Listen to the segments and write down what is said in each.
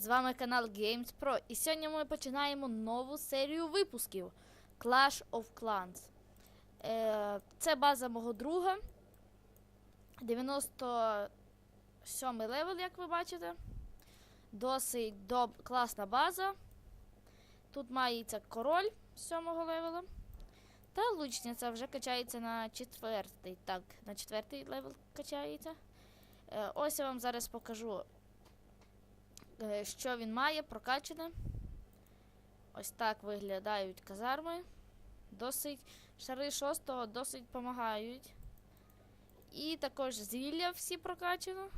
вами канал Games Pro. І сьогодні ми починаємо нову серію випусків Clash of Clans. Е, це база мого друга. 97 левел, як ви бачите. Досить доб... класна база. Тут мається король 7 левела. Та лучниця вже качається на четвертий. Так, на четвертий левел качається. Е, ось я вам зараз покажу що він має прокачане. Ось так виглядають казарми. Досить шари шостого досить допомагають. І також зілля всі прокачано.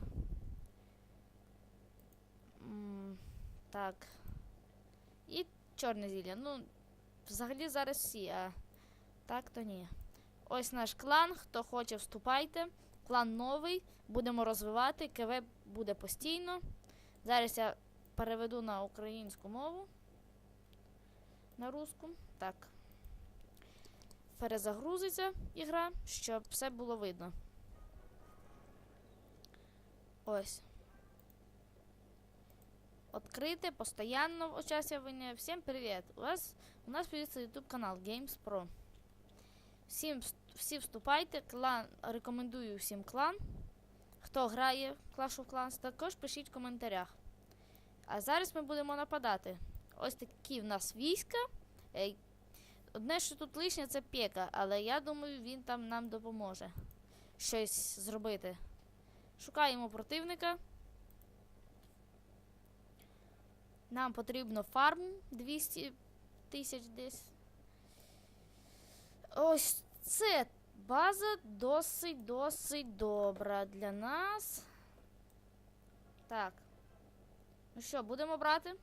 Так. І чорне зілля. Ну, взагалі зараз всі, а так то ні. Ось наш клан. Хто хоче, вступайте. Клан новий. Будемо розвивати. КВ буде постійно. Зараз я переведу на українську мову. На руску. Так. Перезагрузиться ігра, щоб все було видно. Ось. Открыто, постоянно участвование. Всем привет! У вас у нас появится YouTube канал Games Pro. Всім всі вступайте, клан рекомендую всім клан. Хто грає в Clash of Clans, також пишіть в коментарях. А зараз ми будемо нападати. Ось такі в нас війська. Е, Одне, що тут лишнє, це пека, але я думаю, він там нам допоможе щось зробити. Шукаємо противника. Нам потрібно фарм 200 тисяч десь. Ось це база досить досить добра для нас. Так. Ну що, будемо брати?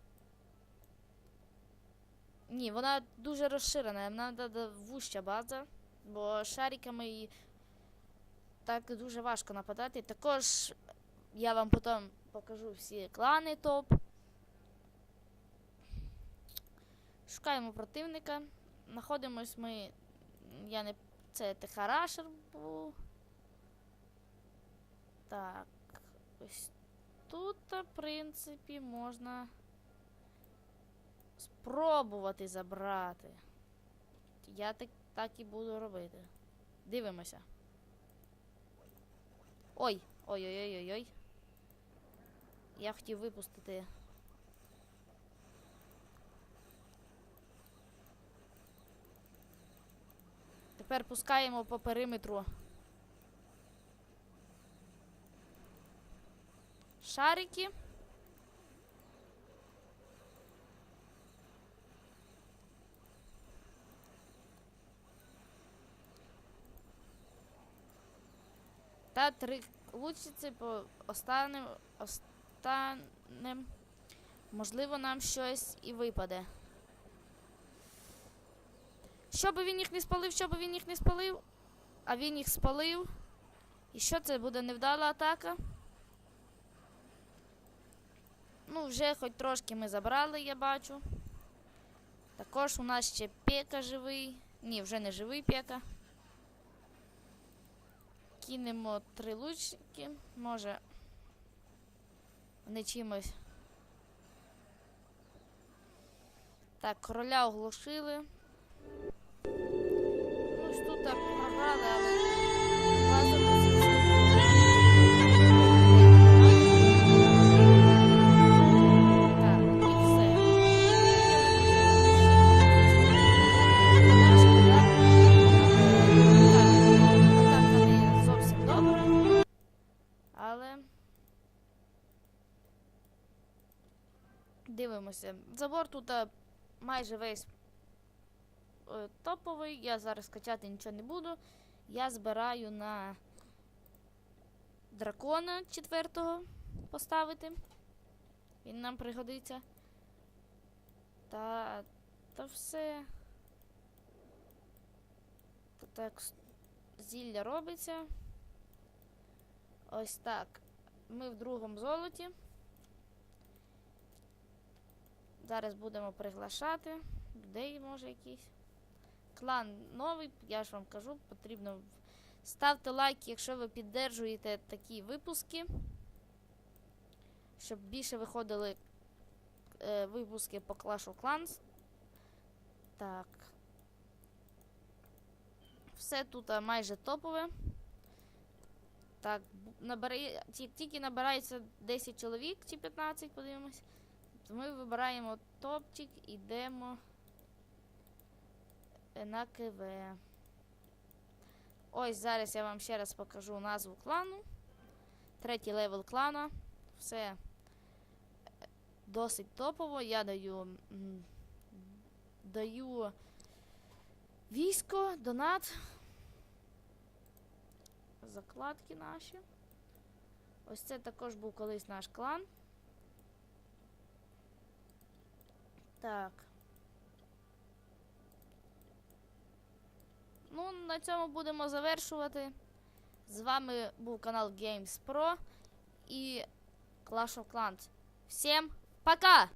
Ні, вона дуже розширена. Нам треба вуща база, бо шариками її так дуже важко нападати. Також я вам потім покажу всі клани топ. Шукаємо противника. Знаходимось ми. Я не. Це Техарашер був. Так. Ось тут, в принципі, можна спробувати забрати. Я так, так і буду робити. Дивимося. Ой! Ой-ой-ой-ой-ой. Я хотів випустити. Тепер пускаємо по периметру. Шарики. Та три лучниці по останнім, останнім. Можливо, нам щось і випаде. Щоб він їх не спалив, щоб він їх не спалив. А він їх спалив. І що це буде невдала атака? Ну, вже хоч трошки ми забрали, я бачу. Також у нас ще пека живий. Ні, вже не живий пека. Кинемо три лучники. Може. Вони чимось. Так, короля оглушили. Ну, ось тут так програли, але Дивимося. Забор тут майже весь е, топовий. Я зараз качати нічого не буду. Я збираю на дракона четвертого поставити. Він нам пригодиться. Та, та все. Та Так, зілля робиться. Ось так. Ми в другому золоті. Зараз будемо приглашати людей, може, якісь. Клан новий, я ж вам кажу, потрібно. Ставте лайк, якщо ви піддержуєте такі випуски, щоб більше виходили е, випуски по Clash of Clans. Так. Все тут майже топове. Так, набирає, тільки набирається 10 чоловік чи 15, подивимось. То ми вибираємо топчик, ідемо е, на КВ. Ось зараз я вам ще раз покажу назву клану. Третій левел клана. Все е, досить топово. Я даю. Даю військо, донат. Закладки наші. Ось це також був колись наш клан. Так. Ну, на цьому будемо завершувати. З вами був канал Games Pro і Clash of Clans. Всім пока!